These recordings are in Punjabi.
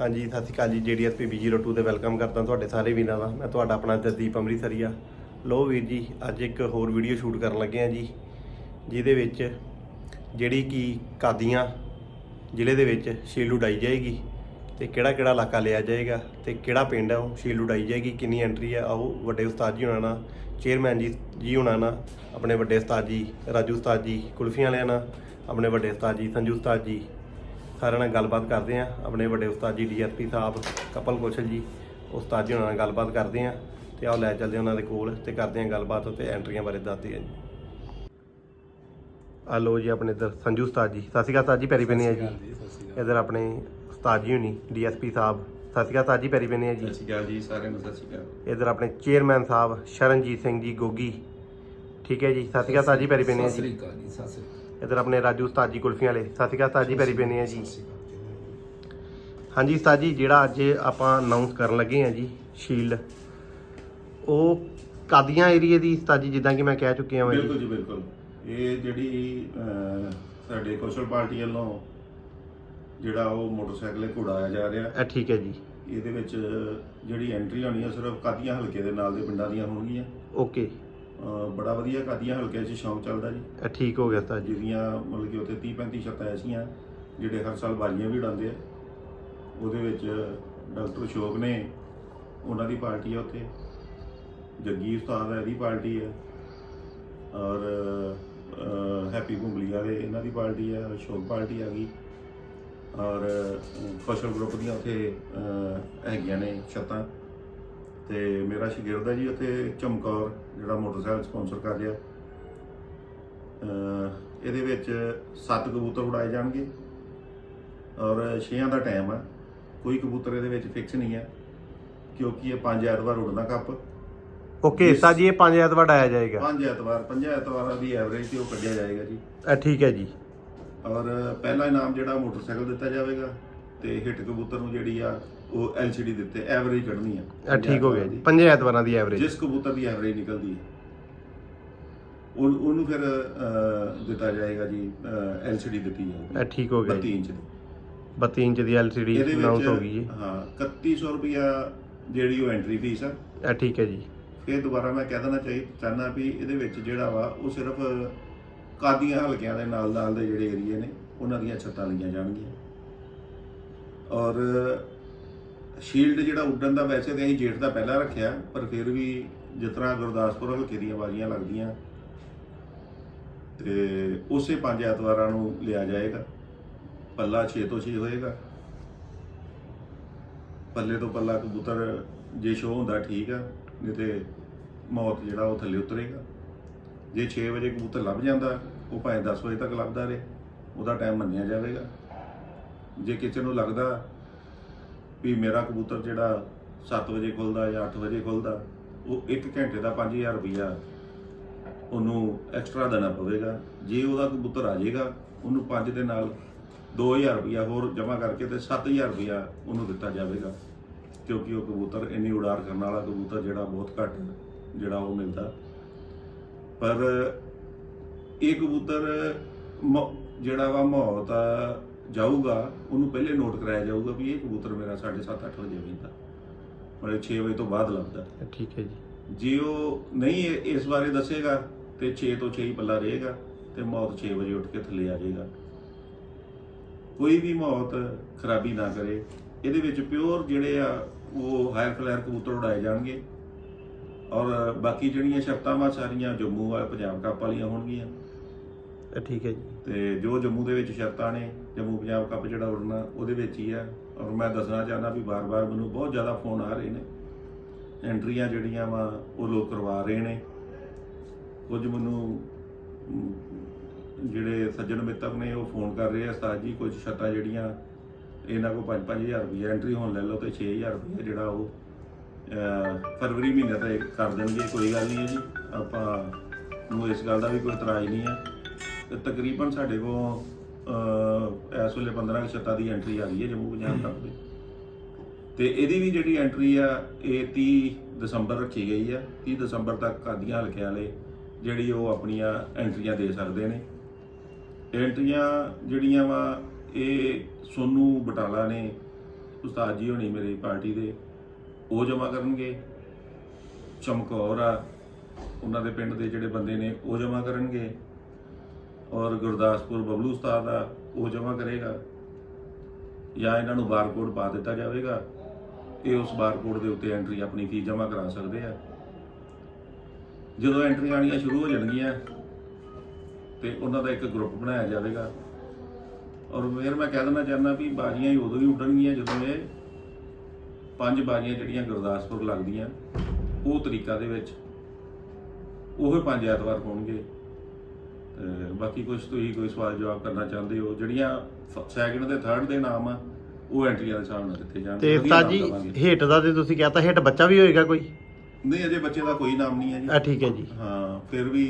ਹਾਂਜੀ, ਸਤਿ ਸ਼੍ਰੀ ਅਕਾਲ ਜੀ ਜੀਡੀਐਸਪੀ B02 ਤੇ ਵੈਲਕਮ ਕਰਦਾ ਤੁਹਾਡੇ ਸਾਰੇ ਵੀਰਾਂ ਦਾ। ਮੈਂ ਤੁਹਾਡਾ ਆਪਣਾ ਜਸਦੀਪ ਅੰਮ੍ਰਿਤਸਰੀਆ ਲੋ ਵੀਰ ਜੀ, ਅੱਜ ਇੱਕ ਹੋਰ ਵੀਡੀਓ ਸ਼ੂਟ ਕਰਨ ਲੱਗੇ ਆ ਜੀ, ਜਿਹਦੇ ਵਿੱਚ ਜਿਹੜੀ ਕਿ ਕਾਦੀਆਂ ਜ਼ਿਲ੍ਹੇ ਦੇ ਵਿੱਚ ਸ਼ੀਲ ਉਡਾਈ ਜਾਏਗੀ ਤੇ ਕਿਹੜਾ ਕਿਹੜਾ ਇਲਾਕਾ ਲਿਆ ਜਾਏਗਾ ਤੇ ਕਿਹੜਾ ਪਿੰਡ ਆ ਉਹ, ਸ਼ੀਲ ਉਡਾਈ ਜਾਏਗੀ, ਕਿੰਨੀ ਐਂਟਰੀ ਆ ਆਓ ਵੱਡੇ ਉਸਤਾਦ ਜੀ ਹੋਣਾ ਨਾਲ ਚੇਅਰਮੈਨ ਜੀ ਜੀ ਹੋਣਾ ਨਾਲ, ਆਪਣੇ ਵੱਡੇ ਉਸਤਾਦ ਜੀ, ਰਾਜੂ ਉਸਤਾਦ ਜੀ, ਕੁਲਫੀਆਂ ਵਾਲਿਆਂ ਨਾਲ, ਆਪਣੇ ਵੱਡੇ ਉਸਤਾਦ ਜੀ, ਸੰਜੂ ਉਸਤਾਦ ਜੀ ਸਾਰਿਆਂ ਨਾਲ ਗੱਲਬਾਤ ਕਰਦੇ ਆ ਆਪਣੇ ਵੱਡੇ ਉਸਤਾਦ ਜੀ ਡੀਐਸਪੀ ਸਾਹਿਬ ਕਪਲ ਕੌਸ਼ਲ ਜੀ ਉਸਤਾਦ ਜੀ ਉਹਨਾਂ ਨਾਲ ਗੱਲਬਾਤ ਕਰਦੇ ਆ ਤੇ ਆਓ ਲੈ ਚੱਲਦੇ ਉਹਨਾਂ ਦੇ ਕੋਲ ਤੇ ਕਰਦੇ ਆ ਗੱਲਬਾਤ ਤੇ ਐਂਟਰੀਆਂ ਬਾਰੇ ਦੱਸਦੇ ਆ ਜੀ। ਆ ਲੋ ਜੀ ਆਪਣੇ ਇੱਧਰ ਸੰਜੂ ਉਸਤਾਦ ਜੀ। ਸਤਿ ਸ਼੍ਰੀ ਅਕਾਲ ਉਸਤਾਦ ਜੀ ਪੈਰੀ ਪੈਨੇ ਆ ਜੀ। ਇੱਧਰ ਆਪਣੇ ਉਸਤਾਦ ਜੀ ਹੁਣੀ ਡੀਐਸਪੀ ਸਾਹਿਬ। ਸਤਿ ਸ਼੍ਰੀ ਅਕਾਲ ਉਸਤਾਦ ਜੀ ਪੈਰੀ ਪੈਨੇ ਆ ਜੀ। ਸਤਿ ਸ਼੍ਰੀ ਅਕਾਲ ਜੀ ਸਾਰਿਆਂ ਨੂੰ ਸਤਿ ਸ਼੍ਰੀ ਅਕਾਲ। ਇੱਧਰ ਆਪਣੇ ਚੇਅਰਮੈਨ ਸਾਹਿਬ ਸ਼ਰਨਜੀਤ ਸਿੰਘ ਜੀ ਗੋਗੀ। ਠੀਕ ਹੈ ਜੀ ਸਤਿ ਸ਼੍ਰੀ ਅਕਾਲ ਉਸਤਾਦ ਜੀ ਪੈਰੀ ਪੈਨੇ ਆ ਸਤਿ ਜੀ ਸ੍ਰੀ ਅਕਾਲ ਜੀ ਸਤਿ ਸ੍ਰੀ ਅਕਾਲ। ਇੱਧਰ ਆਪਣੇ ਰਾਜੂ ਉਸਤਾਦ ਜੀ ਕੁਲਫੀਆਂ ਵਾਲੇ। ਸਤਿ ਸ਼੍ਰੀ ਅਕਾਲ ਉਸਤਾਦ ਜੀ ਪੈਰੀ ਪੈਨੇ ਆ ਜੀ। ਹਾਂਜੀ ਉਸਤਾਦ ਜੀ ਜਿਹੜਾ ਅੱਜ ਆਪਾਂ ਅਨਾਉਂਸ ਕਰਨ ਲੱਗੇ ਆ ਜੀ ਸ਼ੀਲਡ ਉਹ ਕਾਦੀਆਂ ਏਰੀਏ ਦੀ ਉਸਤਾਦ ਜੀ ਜਿੱਦਾਂ ਕਿ ਮੈਂ ਕਹਿ ਚੁੱਕਿਆ ਹਾਂ ਬਿਲਕੁਲ ਜੀ ਬਿਲਕੁਲ। ਇਹ ਜਿਹੜੀ ਸਾਡੇ ਕੌਸ਼ਲ ਪਾਰਟੀ ਵੱਲੋਂ ਜਿਹੜਾ ਉਹ ਮੋਟਰਸਾਈਕਲ ਘੋੜਾਇਆ ਜਾ ਰਿਹਾ। ਇਹ ਠੀਕ ਹੈ ਜੀ। ਇਹਦੇ ਵਿੱਚ ਜਿਹੜੀ ਐਂਟਰੀ ਹੋਣੀ ਹੈ ਸਿਰਫ ਕਾਦੀਆਂ ਹਲਕੇ ਦੇ ਨਾਲ ਦੇ ਪਿੰਡਾਂ ਦੀਆਂ ਹੋਣਗੀਆਂ। ਓਕੇ ਅਹ, ਬੜਾ ਵਧੀਆ ਕਾਦੀਆਂ ਹਲਕੇ 'ਚ ਸ਼ੌਂਕ ਚੱਲਦਾ ਜੀ। ਇਹ ਠੀਕ ਹੋ ਗਿਆ ਉਸਤਾਦ ਜੀ। ਜਿਹਦੀਆਂ ਮਤਲਬ ਕਿ ਉੱਥੇ 30 35 ਛੱਤਾਂ ਐਸੀਆਂ ਜਿਹੜੇ ਹਰ ਸਾਲ ਬਾਜ਼ੀਆਂ ਵੀ ਉਡਾਉਂਦੇ ਆ ਉਹਦੇ ਵਿੱਚ ਡਾਕਟਰ ਅਸ਼ੋਕ ਨੇ ਉਹਨਾਂ ਦੀ ਪਾਰਟੀ ਆ ਉੱਥੇ। ਜੱਗੀ ਉਸਤਾਦ ਹੈ ਇਹਦੀ ਪਾਰਟੀ ਹੈ ਔਰ ਅਹ, ਹੈਪੀ ਭੁੰਗਲੀ ਵਾਲੇ ਇਹਨਾਂ ਦੀ ਪਾਰਟੀ ਹੈ ਅਸ਼ੋਕ ਪਾਰਟੀ ਆ ਗਈ। ਔਰ ਅਹ, ਕੌਸ਼ਲ ਗਰੁੱਪ ਦੀਆਂ ਉੱਥੇ ਅਹ, ਹੈਗੀਆਂ ਨੇ ਛੱਤਾਂ। ਤੇ ਮੇਰਾ ਸ਼ਾਗਿਰਦ ਹੈ ਜੀ ਉੱਥੇ ਚਮਕੌਰ ਜਿਹੜਾ ਮੋਟਰਸਾਈਕਲ ਸਪਾਂਸਰ ਕਰ ਰਿਹਾ। ਇਹਦੇ ਵਿੱਚ ਸੱਤ ਕਬੂਤਰ ਉਡਾਏ ਜਾਣਗੇ ਔਰ ਛੇਆਂ ਦਾ ਟਾਈਮ ਹੈ ਕੋਈ ਕਬੂਤਰ ਇਹਦੇ ਵਿੱਚ ਫਿਕਸ ਨਹੀਂ ਹੈ ਕਿਉਂਕਿ ਇਹ ਪੰਜ ਐਤਵਾਰ ਉਡਦਾ ਕੱਪ। ਓਕੇ ਉਸਤਾਦ ਜੀ ਇਹ 5 ਐਤਵਾਰ ਆਇਆ ਜਾਏਗਾ। ਪੰਜ ਐਤਵਾਰ ਪੰਜ ਐਤਵਾਰਾਂ ਦੀ ਐਵਰੇਜ ਤੇ ਉਹ ਕੱਢਿਆ ਜਾਏਗਾ ਜੀ। ਇਹ ਠੀਕ ਹੈ ਜੀ। ਔਰ ਪਹਿਲਾ ਇਨਾਮ ਜਿਹੜਾ ਮੋਟਰਸਾਈਕਲ ਦਿੱਤਾ ਜਾਵੇਗਾ ਤੇ ਹਿੱਟ ਕਬੂਤਰ ਨੂੰ ਜਿਹੜੀ ਆ ਉਹ ਐਲਸੀਡੀ ਦਿੱਤੇ ਐਵਰੇਜ ਕੱਢਣੀ ਆ। ਇਹ ਠੀਕ ਹੋ ਗਿਆ ਜੀ। 5 ਐਤਵਾਰਾਂ ਦੀ ਐਵਰੇਜ ਜਿਸ ਕਬੂਤਰ ਦੀ ਐਵਰੇਜ ਨਿਕਲਦੀ ਹੈ ਉਹ ਉਹਨੂੰ ਫਿਰ ਅਹ, ਦਿੱਤਾ ਜਾਏਗਾ ਜੀ ਐਲਸੀਡੀ ਦਿੱਤੀ ਜਾਏਗੀ। ਠੀਕ ਹੋ ਗਿਆ 32 ਜੀ ਇੰਚ ਦੀ। 32 ਇੰਚ ਦੀ ਐਲਸੀਡੀ ਇਹਦੇ ਅਨਾਉਂਸ ਹੋ ਗਈ ਜੀ। ਵਿੱਚ ਹਾਂ 3100 ਰੁਪਿਆ ਜਿਹੜੀ ਉਹ ਐਂਟਰੀ ਫੀਸ ਆ। ਇਹ ਠੀਕ ਹੈ ਜੀ। ਫਿਰ ਦੁਬਾਰਾ ਮੈਂ ਕਹਿ ਦੇਣਾ ਚਾਹੀ ਚਾਹਨਾ ਵੀ ਇਹਦੇ ਵਿੱਚ ਜਿਹੜਾ ਵਾ ਉਹ ਸਿਰਫ ਕਾਦੀਆਂ ਹਲਕਿਆਂ ਦੇ ਨਾਲ ਨਾਲ ਦੇ ਜਿਹੜੇ ਏਰੀਏ ਨੇ ਉਹਨਾਂ ਦੀਆਂ ਛੱਤਾਂ ਲਈਆਂ ਜਾਣਗੀਆਂ। ਔਰ ਸ਼ੀਲਡ ਜਿਹੜਾ ਉੱਡਣ ਦਾ ਵੈਸੇ ਤੇ ਅਸੀਂ ਜੇਠ ਦਾ ਪਹਿਲਾਂ ਰੱਖਿਆ, ਪਰ ਫਿਰ ਵੀ ਜਿਸ ਤਰ੍ਹਾਂ ਗੁਰਦਾਸਪੁਰ ਹਲਕੇ ਦੀਆਂ ਬਾਜ਼ੀਆਂ ਲੱਗਦੀਆਂ, ਤੇ ਉਸੇ ਪੰਜ ਐਤਵਾਰਾਂ ਨੂੰ ਲਿਆ ਜਾਏਗਾ। ਪੱਲਾ 6 ਤੋਂ 6 ਹੋਏਗਾ। ਪੱਲੇ ਤੋਂ ਪੱਲਾ ਕਬੂਤਰ ਜੇ ਸ਼ੋਅ ਹੁੰਦਾ ਠੀਕ ਆ, ਨਹੀਂ ਤੇ ਮੌਤ ਜਿਹੜਾ ਉਹ ਥੱਲੇ ਉਤਰੇਗਾ। ਜੇ 6 ਵਜੇ ਕਬੂਤਰ ਲੱਭ ਜਾਂਦਾ, ਉਹ ਭਾਵੇਂ 10 ਵਜੇ ਤੱਕ ਲੱਭਦਾ ਰਹੇ, ਉਹਦਾ ਟਾਈਮ ਮੰਨਿਆ ਜਾਵੇਗਾ। ਜੇ ਕਿਸੇ ਨੂੰ ਲੱਗਦਾ ਵੀ ਮੇਰਾ ਕਬੂਤਰ ਜਿਹੜਾ 7 ਵਜੇ ਖੁੱਲਦਾ ਜਾਂ 8 ਵਜੇ ਖੁੱਲਦਾ, ਉਹ 1 ਘੰਟੇ ਦਾ 5000 ਰੁਪਇਆ ਉਹਨੂੰ ਐਕਸਟਰਾ ਦੇਣਾ ਪਵੇਗਾ। ਜੇ ਉਹਦਾ ਕਬੂਤਰ ਆ ਜਾਏਗਾ, ਉਹਨੂੰ 5 ਦੇ ਨਾਲ 2000 ਰੁਪਇਆ ਹੋਰ ਜਮ੍ਹਾਂ ਕਰਕੇ ਤੇ 7000 ਰੁਪਇਆ ਉਹਨੂੰ ਦਿੱਤਾ ਜਾਵੇਗਾ। ਕਿਉਂਕਿ ਉਹ ਕਬੂਤਰ ਇੰਨੀ ਉਡਾਰ ਕਰਨ ਵਾਲਾ ਕਬੂਤਰ ਜਿਹੜਾ ਬਹੁਤ ਘੱਟ ਜਿਹੜਾ ਉਹ ਮਿਲਦਾ। ਪਰ ਇਹ ਕਬੂਤਰ ਮ- ਜਿਹੜਾ ਵਾ ਮੌਤ ਆ ਜਾਊਗਾ ਉਹਨੂੰ ਪਹਿਲੇ ਨੋਟ ਕਰਾਇਆ ਜਾਊਗਾ ਵੀ ਇਹ ਕਬੂਤਰ ਮੇਰਾ 7:30 8 ਵਜੇ ਵਿੰਦਾ ਮਤਲਬ 6 ਵਜੇ ਤੋਂ ਬਾਅਦ ਲੱਭਦਾ। ਠੀਕ ਹੈ ਜੀ। ਜੇ ਉਹ ਨਹੀਂ ਇਸ ਬਾਰੇ ਦੱਸੇਗਾ ਤੇ 6 ਤੋਂ 6 ਹੀ ਪੱਲਾ ਰਹੇਗਾ ਤੇ ਮੌਤ 6 ਵਜੇ ਉੱਠ ਕੇ ਥੱਲੇ ਆ ਜਾਏਗਾ। ਕੋਈ ਵੀ ਮੌਤ ਖਰਾਬੀ ਨਾ ਕਰੇ। ਇਹਦੇ ਵਿੱਚ ਪਿਓਰ ਜਿਹੜੇ ਆ ਉਹ ਹਾਇਰ ਫਲੈਰ ਕਬੂਤਰ ਉਡਾਏ ਜਾਣਗੇ। ਔਰ ਬਾਕੀ ਜਿਹੜੀਆਂ ਸ਼ਰਤਾਂ ਵਾ ਸਾਰੀਆਂ ਜੰਮੂ ਆ ਪੰਜਾਬ ਕੱਪ ਵਾਲੀਆਂ ਹੋਣਗੀਆਂ। ਠੀਕ ਹੈ ਜੀ। ਤੇ ਜੋ ਜੰਮੂ ਦੇ ਵਿੱਚ ਸ਼ਰਤਾਂ ਨੇ ਜੰਮੂ ਪੰਜਾਬ ਕੱਪ ਜਿਹੜਾ ਉਡਣਾ, ਉਹਦੇ ਵਿੱਚ ਹੀ ਆ। ਔਰ ਮੈਂ ਦੱਸਣਾ ਚਾਹੁੰਦਾ ਵੀ ਬਾਰ-ਬਾਰ ਮੈਨੂੰ ਬਹੁਤ ਜ਼ਿਆਦਾ ਫੋਨ ਆ ਰਹੇ ਨੇ। ਐਂਟਰੀਆਂ ਜਿਹੜੀਆਂ ਵਾ, ਉਹ ਲੋਕ ਕਰਵਾ ਰਹੇ ਨੇ। ਕੁਝ ਮੈਨੂੰ ਜਿਹੜੇ ਸੱਜਣ ਮਿੱਤਰ ਨੇ, ਉਹ ਫੋਨ ਕਰ ਰਹੇ ਆ, ਉਸਤਾਦ ਜੀ, ਕੁਝ ਛੱਤਾਂ ਜਿਹੜੀਆਂ, ਇਹਨਾਂ ਕੋ 5-5000 ਰੁਪਏ ਐਂਟਰੀ ਹੋਣ ਲੈ ਲਓ ਤੇ 6000 ਰੁਪਏ ਜਿਹੜਾ ਉਹ ਫਰਵਰੀ ਮਹੀਨੇ ਤੱਕ ਕਰ ਦੇਣਗੇ, ਕੋਈ ਗੱਲ ਨਹੀਂ ਹੈ ਜੀ। ਆਪਾਂ ਨੂੰ ਇਸ ਗੱਲ ਦਾ ਵੀ ਕੋਈ ਇਤਰਾਜ਼ ਨਹੀਂ ਹੈ। ਤੇ ਤਕਰੀਬਨ ਸਾਡੇ ਕੋਲ ਇਸ ਵੇਲੇ 15 ਕੁ ਛੱਤਾਂ ਦੀ ਐਂਟਰੀ ਆ ਗਈ ਹੈ ਜੰਮੂ ਪੰਜਾਬ ਤੱਕ ਦੀ। ਤੇ ਇਹਦੀ ਵੀ ਜਿਹੜੀ ਐਂਟਰੀ ਆ, ਇਹ 30 ਦਸੰਬਰ ਰੱਖੀ ਗਈ ਆ। 30 ਦਸੰਬਰ ਤੱਕ ਕਾਦੀਆਂ ਹਲਕੇ ਵਾਲੇ ਜਿਹੜੀ ਉਹ ਆਪਣੀਆਂ ਐਂਟਰੀਆਂ ਦੇ ਸਕਦੇ ਨੇ। ਐਂਟਰੀਆਂ ਜਿਹੜੀਆਂ ਵਾ, ਇਹ ਸੋਨੂ ਬਟਾਲਾ ਨੇ, ਉਸਤਾਦ ਜੀ ਹੋਣੀ ਮੇਰੀ ਪਾਰਟੀ ਦੇ, ਉਹ ਜਮ੍ਹਾਂ ਕਰਨਗੇ। ਚਮਕੌਰ ਆ, ਉਹਨਾਂ ਦੇ ਪਿੰਡ ਦੇ ਜਿਹੜੇ ਬੰਦੇ ਨੇ, ਉਹ ਜਮ੍ਹਾਂ ਕਰਨਗੇ। ਔਰ ਗੁਰਦਾਸਪੁਰ ਬਬਲੂ ਉਸਤਾਦ ਦਾ ਉਹ ਜਮ੍ਹਾਂ ਕਰੇਗਾ। ਜਾਂ ਇਹਨਾਂ ਨੂੰ ਬਾਰਕੋਡ ਪਾ ਦਿੱਤਾ ਜਾਵੇਗਾ ਇਹ ਉਸ ਬਾਰਕੋਡ ਦੇ ਉੱਤੇ ਐਂਟਰੀ ਆਪਣੀ ਫੀਸ ਜਮ੍ਹਾਂ ਕਰਾ ਸਕਦੇ ਆ। ਜਦੋਂ ਐਂਟਰੀ ਆਣੀਆਂ ਸ਼ੁਰੂ ਹੋ ਜਾਣਗੀਆਂ, ਤੇ ਉਹਨਾਂ ਦਾ ਇੱਕ ਗਰੁੱਪ ਬਣਾਇਆ ਜਾਵੇਗਾ। ਔਰ ਫਿਰ ਮੈਂ ਕਹਿ ਦੇਣਾ ਚਾਹੁੰਦਾ ਵੀ ਬਾਜ਼ੀਆਂ ਹੀ ਉਦੋਂ ਹੀ ਉੱਡਣਗੀਆਂ ਜਦੋਂ ਇਹ ਪੰਜ ਬਾਜ਼ੀਆਂ ਜਿਹੜੀਆਂ ਗੁਰਦਾਸਪੁਰ ਲੱਗਦੀਆਂ, ਉਹ ਤਰੀਕਾ ਦੇ ਵਿੱਚ, ਉਹ ਪੰਜ ਐਤਵਾਰ ਹੋਣਗੇ। ਬਾਕੀ ਕੁਝ ਤੁਸੀਂ ਕੋਈ ਸਵਾਲ ਜਵਾਬ ਕਰਨਾ ਚਾਹੁੰਦੇ ਹੋ ਜਿਹੜੀਆਂ ਸੈਕਿੰਡ ਤੇ ਥਰਡ ਦੇ ਨਾਮ ਆ ਉਹ ਐਂਟਰੀਆਂ ਦੇ ਹਿਸਾਬ ਨਾਲ ਦਿੱਤੇ ਜਾਣਗੇ ਤੇ ਨਾਮ ਜੀ। ਹੇਠ ਦਾ ਤੇ ਤੁਸੀਂ ਕਹਤਾ ਹੇਠ ਬੱਚਾ ਵੀ ਹੋਏਗਾ ਕੋਈ? ਨਹੀਂ ਅਜੇ ਬੱਚੇ ਦਾ ਕੋਈ ਨਾਮ ਨਹੀਂ ਹੈ ਜੀ। ਆ ਠੀਕ ਹੈ ਜੀ। ਹਾਂ ਫਿਰ ਵੀ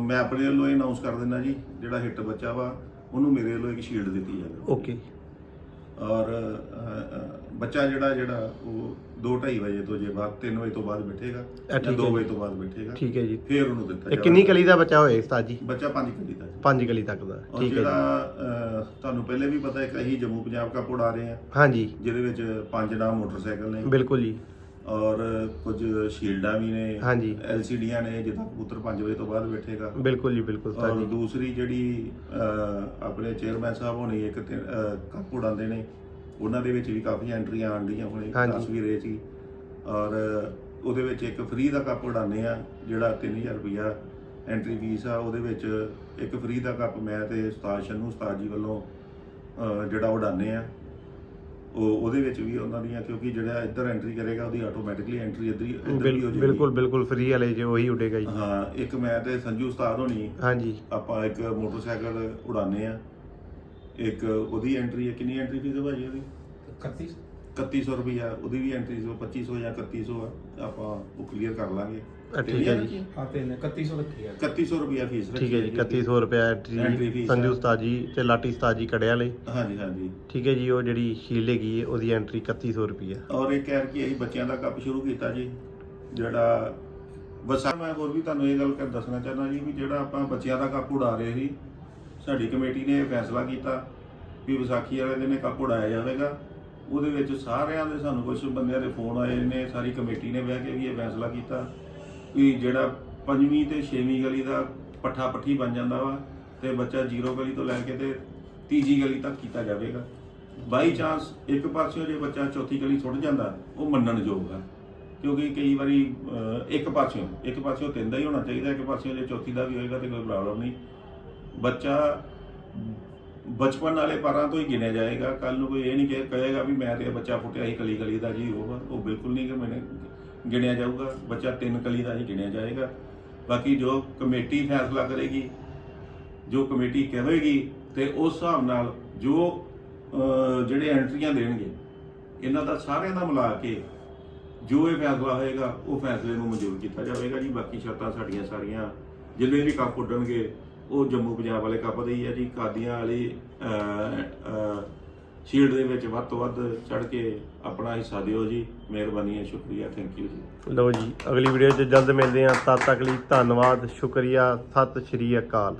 ਮੈਂ ਆਪਣੇ ਵੱਲੋਂ ਅਨਾਉਂਸ ਕਰ ਦਿੰਦਾ ਜੀ ਜਿਹੜਾ ਹਿੱਟ ਬੱਚਾ ਵਾ ਉਹਨੂੰ ਮੇਰੇ ਵੱਲੋਂ ਇੱਕ ਸ਼ੀਲਡ ਦਿੱਤੀ ਜਾਵੇ। ਓਕੇ ਔਰ ਬੱਚਾ ਜਿਹੜਾ ਜਿਹੜਾ ਉਹ 2:30 ਵਜੇ ਤੋਂ ਜੇ ਬਾਅਦ 3 ਵਜੇ ਤੋਂ ਬਾਅਦ ਬੈਠੇਗਾ ਜਾਂ ਠੀਕ 2 ਹੈ ਵਜੇ। ਤੋਂ ਬਾਅਦ ਬੈਠੇਗਾ ਠੀਕ ਹੈ ਜੀ। ਫਿਰ ਉਹਨੂੰ ਦਿੱਤਾ ਇਹ ਕਿੰਨੀ ਕਲੀ ਦਾ ਬੱਚਾ ਹੋਏ ਉਸਤਾਦ ਜੀ ਬੱਚਾ 5 ਕਲੀ ਦਾ ਜੀ। ਪੰਜ ਕਲੀ ਤੱਕ ਦਾ ਠੀਕ ਹੈ ਜਿਹੜਾ ਤੁਹਾਨੂੰ ਪਹਿਲੇ ਵੀ ਪਤਾ ਹੈ ਕਿ ਅਸੀਂ ਜੰਮੂ ਪੰਜਾਬ ਕੱਪ ਉਡਾ ਰਹੇ ਹਾਂ। ਹਾਂਜੀ। ਜਿਹਦੇ ਵਿੱਚ ਪੰਜ ਨਾਮ ਮੋਟਰਸਾਈਕਲ ਨੇ। ਬਿਲਕੁਲ ਜੀ। ਔਰ ਕੁਝ ਸ਼ੀਲਡਾਂ ਵੀ ਨੇ ਹਾਂਜੀ। ਐਲਸੀਡੀਆਂ ਨੇ ਜਿੱਦਾਂ ਕਬੂਤਰ 5 ਵਜੇ ਤੋਂ ਬਾਅਦ ਬੈਠੇਗਾ ਬਿਲਕੁਲ ਜੀ ਬਿਲਕੁਲ ਔਰ ਦੂਸਰੀ ਜਿਹੜੀ ਅਹ, ਆਪਣੇ ਚੇਅਰਮੈਨ ਸਾਹਿਬ ਹੋਣੀ ਇੱਕ ਤੇ, ਅਹ, ਕੱਪ ਉਡਾਉਂਦੇ ਨੇ ਉਹਨਾਂ ਦੇ ਵਿੱਚ ਵੀ ਕਾਫੀ ਐਂਟਰੀਆਂ ਆਉਣ ਡੀਆਂ ਹੁਣੇ ਹਾਂਜੀ। ਦੱਸ ਵੀ ਰਹੇ ਸੀ ਔਰ ਉਹਦੇ ਵਿੱਚ ਇੱਕ ਫ੍ਰੀ ਦਾ ਕੱਪ ਉਡਾਉਂਦੇ ਆ ਜਿਹੜਾ 3000 ਰੁਪਇਆ ਐਂਟਰੀ ਫੀਸ ਆ ਉਹਦੇ ਵਿੱਚ ਇੱਕ ਫ੍ਰੀ ਦਾ ਕੱਪ ਮੈਂ ਤੇ ਉਸਤਾਦ ਸ਼ਨੂ ਉਸਤਾਦ ਜੀ ਵੱਲੋਂ ਅਹ, ਜਿਹੜਾ ਉਡਾਉਂਦੇ ਆ ਉਹ ਉਹਦੇ ਵਿੱਚ ਵੀ ਉਹਨਾਂ ਦੀਆਂ ਕਿਉਂਕਿ ਜਿਹੜਾ ਇੱਧਰ ਐਂਟਰੀ ਕਰੇਗਾ ਉਹਦੀ ਆਟੋਮੈਟਿਕਲੀ ਐਂਟਰੀ ਇੱਧਰ ਹੀ ਇੱਧਰ ਹੋ ਜਾਏਗੀ। ਬਿਲਕੁਲ ਬਿਲਕੁਲ ਫ੍ਰੀ ਵਾਲੇ ਜੇ ਉਹੀ ਉੱਡੇਗਾ ਜੀ। ਹਾਂ ਇੱਕ ਮੈਂ ਤੇ ਸੰਜੂ ਉਸਤਾਦ ਹੋਣੀ ਹਾਂਜੀ। ਆਪਾਂ ਇੱਕ ਮੋਟਰਸਾਈਕਲ ਉਡਾਉਂਦੇ ਆ। ਇੱਕ ਉਹਦੀ ਐਂਟਰੀ ਹੈ ਕਿੰਨੀ ਐਂਟਰੀ ਫੀਸ ਹੈ ਭਾਜੀ ਉਹਦੀ? 31 3100 ਰੁਪਈਆ ਉਹਦੀ ਵੀ ਐਂਟਰੀ ਸੀ 2500 ਜਾਂ 3100 ਆ ਆਪਾਂ ਉਹ ਕਲੀਅਰ ਕਰ ਲਾਂਗੇ। ਅ, ਠੀਕ ਹੈ ਜੀ ਹਾਂ ਤੇ 3100 ਰੱਖੀ ਆ। 3100 ਰੁਪਈਆ ਫੀਸ ਠੀਕ ਹੈ ਜੀ 3100 ਰੁਪਏ Entry ਐਂਟਰੀ fees ਸੰਜੂ। ਉਸਤਾਦ ਜੀ ਤੇ ਲਾਟੀ ਉਸਤਾਦ ਜੀ ਕੜਿਆ ਲਈ। ਹਾਂਜੀ ਹਾਂਜੀ। ਠੀਕ ਹੈ ਜੀ ਉਹ ਜਿਹੜੀ ਸ਼ੀਲਡ ਹੈਗੀ ਹੈ ਉਹਦੀ ਐਂਟਰੀ 3100 ਰੁਪਏ ਔਰ ਇਹ ਕਹਿ ਕਿ ਅਸੀਂ ਬੱਚਿਆਂ ਦਾ ਕੱਪ ਸ਼ੁਰੂ ਕੀਤਾ ਜੀ ਜਿਹੜਾ ਵਸਾ ਮੈਂ ਹੋਰ ਵੀ ਤੁਹਾਨੂੰ ਇਹ ਗੱਲ ਕਰ ਦੱਸਣਾ ਚਾਹੁੰਦਾ ਜੀ ਵੀ ਜਿਹੜਾ ਆਪਾਂ ਬੱਚਿਆਂ ਦਾ ਕੱਪ ਉਡਾ ਰਹੇ ਸੀ ਸਾਡੀ ਕਮੇਟੀ ਨੇ ਇਹ ਫੈਸਲਾ ਕੀਤਾ ਵੀ ਵਿਸਾਖੀ ਵਾਲੇ ਦਿਨ ਇਹ ਕੱਪ ਉਡਾਇਆ ਜਾਵੇਗਾ। ਉਹਦੇ ਵਿੱਚ ਸਾਰਿਆਂ ਦੇ ਸਾਨੂੰ ਕੁਝ ਬੰਦਿਆਂ ਦੇ ਫੋਨ ਆਏ ਨੇ, ਸਾਰੀ ਕਮੇਟੀ ਨੇ ਬਹਿ ਕੇ ਵੀ ਇਹ ਫੈਸਲਾ ਕੀਤਾ ਵੀ ਜਿਹੜਾ ਪੰਜਵੀਂ ਤੇ ਛੇਵੀਂ ਗਲੀ ਦਾ ਪੱਠਾ ਪੱਠੀ ਬਣ ਜਾਂਦਾ ਵਾ ਤੇ ਬੱਚਾ ਜ਼ੀਰੋ ਗਲੀ ਤੋਂ ਲੈ ਕੇ ਤੇ ਤੀਜੀ ਗਲੀ ਤੱਕ ਕੀਤਾ ਜਾਵੇਗਾ। ਬਾਈ ਚਾਂਸ ਇੱਕ ਪਾਸਿਓਂ ਜੇ ਬੱਚਾ ਚੌਥੀ ਗਲੀ ਸੁੱਟ ਜਾਂਦਾ, ਉਹ ਮੰਨਣ ਯੋਗ ਆ। ਕਿਉਂਕਿ ਕਈ ਵਾਰੀ ਇੱਕ ਪਾਸਿਓਂ ਇੱਕ ਪਾਸਿਓਂ ਤਿੰਨ ਦਾ ਹੀ ਹੋਣਾ ਚਾਹੀਦਾ, ਇੱਕ ਪਾਸਿਓਂ ਜੇ ਚੌਥੀ ਦਾ ਵੀ ਹੋਏਗਾ ਤੇ ਕੋਈ ਪ੍ਰੋਬਲਮ ਨਹੀਂ। ਬੱਚਾ ਬਚਪਨ ਵਾਲੇ ਪਾਰਾਂ ਤੋਂ ਹੀ ਗਿਣਿਆ ਜਾਏਗਾ। ਕੱਲ ਨੂੰ ਕੋਈ ਇਹ ਨਹੀਂ ਕਹੇਗਾ ਵੀ ਮੈਂ ਤੇ ਬੱਚਾ ਫੁੱਟਿਆ ਹੀ ਕਲੀ ਕਲੀ ਦਾ ਜੀ ਉਹ ਉਹ ਬਿਲਕੁਲ ਨਹੀਂ ਕਿ ਮੈਨੇ ਗਿਣਿਆ ਜਾਊਗਾ। ਬੱਚਾ ਤਿੰਨ ਕਲੀ ਦਾ ਹੀ ਗਿਣਿਆ ਜਾਏਗਾ। ਬਾਕੀ ਜੋ ਕਮੇਟੀ ਫੈਸਲਾ ਕਰੇਗੀ, ਜੋ ਕਮੇਟੀ ਕਹੇਗੀ ਤੇ ਉਸ ਹਿਸਾਬ ਨਾਲ ਜੋ ਜਿਹੜੇ ਐਂਟਰੀਆਂ ਦੇਣਗੇ, ਇਹਨਾਂ ਦਾ ਸਾਰਿਆਂ ਦਾ ਮਿਲਾ ਕੇ ਜੋ ਇਹ ਫੈਸਲਾ ਹੋਏਗਾ, ਉਹ ਫੈਸਲੇ ਨੂੰ ਮਨਜ਼ੂਰ ਕੀਤਾ ਜਾਵੇਗਾ ਜੀ। ਬਾਕੀ ਸ਼ਰਤਾਂ ਸਾਡੀਆਂ ਸਾਰੀਆਂ, ਜਿੰਨੇ ਵੀ ਕੱਪ ਉੱਡਣਗੇ ਉਹ ਜੰਮੂ ਪੰਜਾਬ ਵਾਲੇ ਕੱਪ ਹੀ ਹੈ ਜੀ, ਕਾਦੀਆਂ ਵਾਲੀ ਸ਼ੀਲਡ ਦੇ ਵਿੱਚ ਵੱਧ ਤੋਂ ਵੱਧ ਚੜ ਕੇ ਆਪਣਾ ਹਿੱਸਾ ਦਿਓ ਜੀ। ਮਿਹਰਬਾਨੀ ਹੈ ਸ਼ੁਕਰੀਆ ਥੈਂਕ ਯੂ ਜੀ। ਲਓ ਜੀ, ਅਗਲੀ ਵੀਡੀਓ 'ਚ ਜਲਦ ਮਿਲਦੇ ਹਾਂ। ਤਦ ਤੱਕ ਲਈ ਧੰਨਵਾਦ, ਸ਼ੁਕਰੀਆ, ਸਤਿ ਸ਼੍ਰੀ ਅਕਾਲ।